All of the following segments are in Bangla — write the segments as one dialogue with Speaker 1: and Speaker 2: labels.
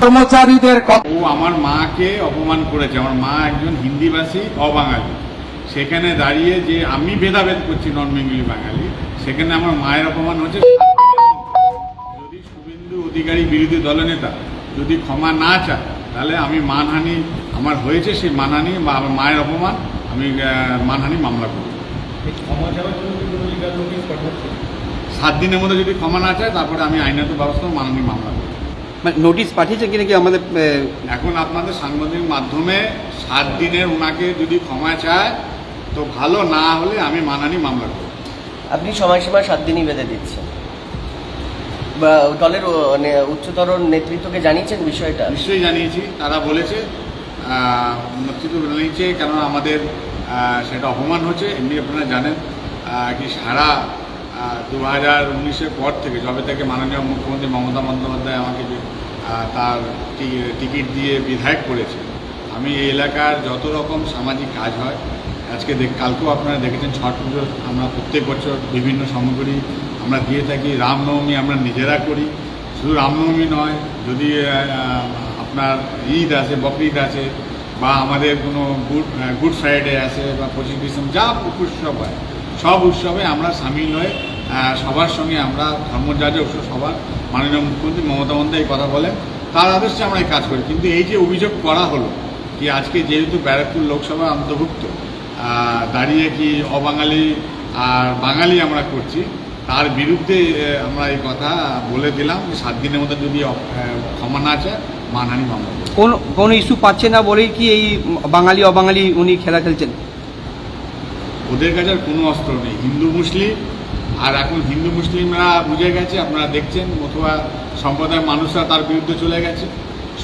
Speaker 1: কর্মচারীদের
Speaker 2: ও আমার মাকে অপমান করেছে। আমার মা একজন হিন্দিভাষী অবাঙালি। সেখানে দাঁড়িয়ে যে আমি ভেদাভেদ করছি নন বেঙ্গলি বাঙালি সেখানে আমার মায়ের অপমান হচ্ছে। যদি শুভেন্দু অধিকারী বিরোধী দলনেতা যদি ক্ষমা না চায় তাহলে আমি মানহানি আমার হয়েছে সেই মানহানি বা আমার মায়ের অপমান আমি মানহানি মামলা করব। সাত দিনের মধ্যে যদি ক্ষমা না চায় তারপরে আমি আইনত ব্যবস্থা মানহানি মামলা করব।
Speaker 3: মানে নোটিশ পাঠিয়েছেন কিনা কি আমাদের
Speaker 2: এখন আপনাদের সাংবাদিক মাধ্যমে সাত দিনের ওনাকে যদি ক্ষমা চায় তো ভালো না হলে আমি মানানি মামলা করব।
Speaker 4: আপনি সময়সীমা সাত দিনই বেঁধে দিচ্ছেন। বা দলের মানে উচ্চতর নেতৃত্বকে জানিয়েছেন বিষয়টা?
Speaker 2: নিশ্চয়ই জানিয়েছি। তারা বলেছে নেতৃত্ব জানিয়েছে কেননা আমাদের সেটা অপমান হচ্ছে। এমনি আপনারা জানেন কি সারা দু হাজার উনিশের পর থেকে, যবে থেকে মাননীয় মুখ্যমন্ত্রী মমতা বন্দ্যোপাধ্যায় আমাকে তার টিকিট দিয়ে বিধায়ক করেছে আমি এই এলাকার যত রকম সামাজিক কাজ হয়, আজকে দেখ, কালকেও আপনারা দেখেছেন ছট পুজো, আমরা প্রত্যেক বছর বিভিন্ন সামগ্রী আমরা দিয়ে থাকি, রামনবমী আমরা নিজেরা করি, শুধু রামনবমী নয়, যদি আপনার ঈদ আছে বকরিদ আছে বা আমাদের কোনো গুড গুড ফ্রাইডে আছে বা পঁচিশ ডিসেম্বর, যা উৎসব হয় সব উৎসবে আমরা সামিল হয়ে সবার সঙ্গে আমরা ধর্মযাজক উৎসব সবার মাননীয় মুখ্যমন্ত্রী মমতা বন্দ্যোপাধ্যায় এই কথা বলেন। তার আদর্শে আমরা এই কাজ করি। কিন্তু এই যে অভিযোগ করা হলো কি আজকে যেহেতু ব্যারাকপুর লোকসভা অন্তর্ভুক্ত দাঁড়িয়ে কি অবাঙালি আর বাঙালি আমরা করছি, তার বিরুদ্ধে আমরা এই কথা বলে দিলাম যে সাত দিনের মধ্যে যদি ক্ষমা না চায়, মানহানি মামলা।
Speaker 3: কোন কোন ইস্যু পাচ্ছে না বলেই কি এই বাঙালি অবাঙালি উনি খেলা খেলছেন?
Speaker 2: ওদের কাছে আর কোনো অস্ত্র নেই। হিন্দু, মুসলিম, আর এখন হিন্দু, মুসলিমরা বুঝে গেছে, আপনারা দেখছেন, অথবা সম্প্রদায়ের মানুষরা তার বিরুদ্ধে চলে গেছে।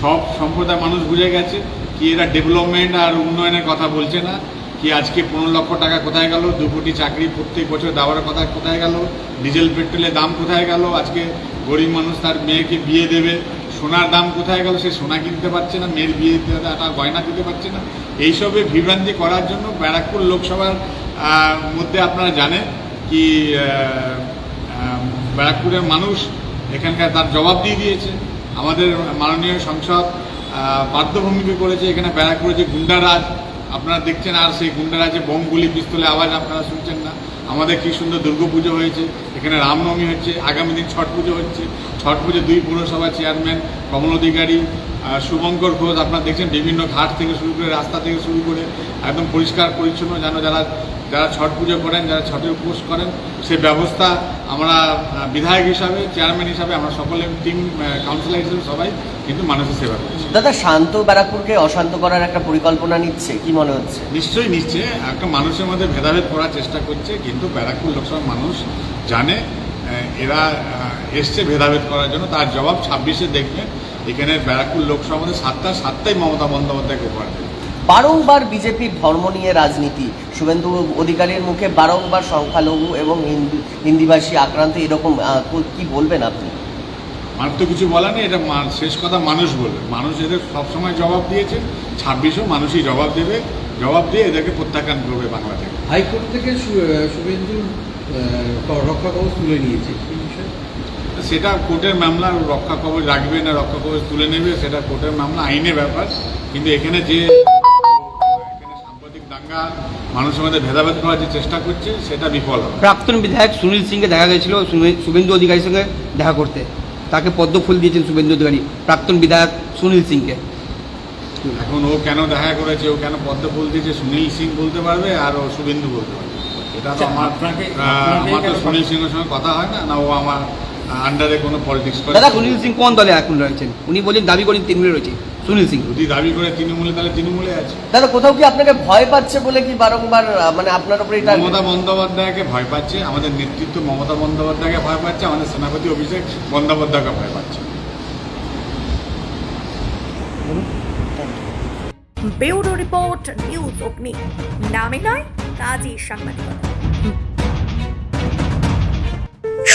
Speaker 2: সব সম্প্রদায়ের মানুষ বুঝে গেছে কি এরা ডেভেলপমেন্ট আর উন্নয়নের কথা বলছে না, কি আজকে পনেরো লক্ষ টাকা কোথায় গেল, দু কোটি চাকরি প্রত্যেক বছর দেওয়ার কথা কোথায় গেল, ডিজেল, পেট্রোলের দাম কোথায় গেল, আজকে গরিব মানুষ তার মেয়েকে বিয়ে দেবে, সোনার দাম কোথায় গেল, সে সোনা কিনতে পারছে না, মেয়ের বিয়ে একটা গয়না দিতে পারছে না। এইসবে বিভ্রান্তি করার জন্য ব্যারাকপুর লোকসভার মধ্যে আপনারা জানেন কি ব্যারাকপুরের মানুষ এখানকার তার জবাব দিয়ে দিয়েছে। আমাদের মাননীয় সংসদ বাধ্যভূমিকে করেছে এখানে ব্যারাকপুরে যে গুন্ডারাজ। আপনারা দেখছেন আর সেই গুন্ডারাজে বোম গুলি পিস্তলে আওয়াজ আপনারা শুনছেন না। আমাদের কি সুন্দর দুর্গাপুজো হয়েছে। এখানে রামনবমী হচ্ছে, আগামী দিন ছট পুজো হচ্ছে। ছট পুজো দুই পৌরসভা চেয়ারম্যান কমল অধিকারী শুভঙ্কর ঘোষ আপনারা দেখছেন বিভিন্ন ঘাট থেকে শুরু করে রাস্তা থেকে শুরু করে একদম পরিষ্কার পরিচ্ছন্ন যেন যারা যারা ছট পুজো করেন যারা ছটের উপোস করেন সে ব্যবস্থা আমরা বিধায়ক হিসাবে চেয়ারম্যান হিসাবে আমরা সকলে টিম কাউন্সিলর হিসেবে সবাই কিন্তু মানুষের সেবা করছি।
Speaker 4: দাদা শান্ত ব্যারাকপুরকে অশান্ত করার একটা পরিকল্পনা নিচ্ছে কি মনে হচ্ছে?
Speaker 2: নিশ্চয়ই নিচ্ছে একটা মানুষের মধ্যে ভেদাভেদ করার চেষ্টা করছে কিন্তু ব্যারাকপুর লোকসভার মানুষ জানে এরা এসছে ভেদাভেদ করার জন্য তার জবাব ছাব্বিশে দেখবেন। এখানে ব্যারাকপুর লোকসভার মধ্যে সাতটা সাতটাই মমতা বন্দ্যোপাধ্যায়কে উপহার
Speaker 4: বারংবার বিজেপির ধর্ম নিয়ে রাজনীতি। শুভেন্দু অধিকারীর মুখে বারংবার সংখ্যালঘু এবং হিন্দি হিন্দিভাষী আক্রান্ত এরকম কি বলবেন আপনি?
Speaker 2: আমার তো কিছু বলার নেই এটা মা- শেষ কথা মানুষ বলবে। মানুষ এদের সবসময় জবাব দিয়েছে ছাব্বিশেও মানুষই জবাব দেবে। জবাব দিয়ে এদেরকে প্রত্যাখ্যান করবে বাংলা থেকে।
Speaker 5: হাইকোর্ট থেকে শুভেন্দুর রক্ষা কবচ তুলে নিয়েছে।
Speaker 2: সেটা কোর্টের মামলা রক্ষা কবচ রাখবে না রক্ষা কবচ তুলে নেবে সেটা কোর্টের মামলা আইনের ব্যাপার। কিন্তু এখানে যে এখানে সাম্প্রতিক দাঙ্গা মানুষের মধ্যে ভেদাভেদ করার যে চেষ্টা করছে সেটা বিফল হবে।
Speaker 3: প্রাক্তন বিধায়ক সুনীল সিংকে দেখা গেছিল শুভে- শুভেন্দু অধিকারীর সঙ্গে দেখা করতে। তাকে পদ্ম ফুল দিয়েছেন শুভেন্দু অধিকারী প্রাক্তন বিধায়ক সুনীল সিংকে।
Speaker 2: এখন ও কেন দেখা করেছে? ও কেন পদ্ম ফুল দিয়েছে? সুনীল সিং বলতে পারবে আর ও শুভেন্দু বলতে পারবে। এটা তো
Speaker 5: আচ্ছা,
Speaker 2: আমার আমার তো সুনীল সিংয়ের সঙ্গে কথা হয় না। না ও আমার আন্ডারে কোনো পলিটিক্স করে
Speaker 3: দাদা সুনীল সিং কোন দলে এখন রয়েছেন? উনি বলেন দাবি করেন তৃণমূলে রয়েছে। সুনীল সিং।
Speaker 2: যদি দাবি করে তৃণমূলে তাহলে তৃণমূলে আছে।
Speaker 4: দাদা কোথাও কি আপনাকে ভয় পাচ্ছে বলে কি বারংবার মানে আপনার উপরে এটা
Speaker 2: মমতা বন্দ্যোপাধ্যায়কে ভয় পাচ্ছে আমাদের নেতৃত্ব মমতা বন্দ্যোপাধ্যায়কে ভয় পাচ্ছে আমাদের সেনাপতি অভিষেক বন্দ্যোপাধ্যায়কে ভয় পাচ্ছে।
Speaker 6: ব্যুরো রিপোর্ট নিউজ অগ্নি। নামে নয় কাজী সাংবাদিকতা।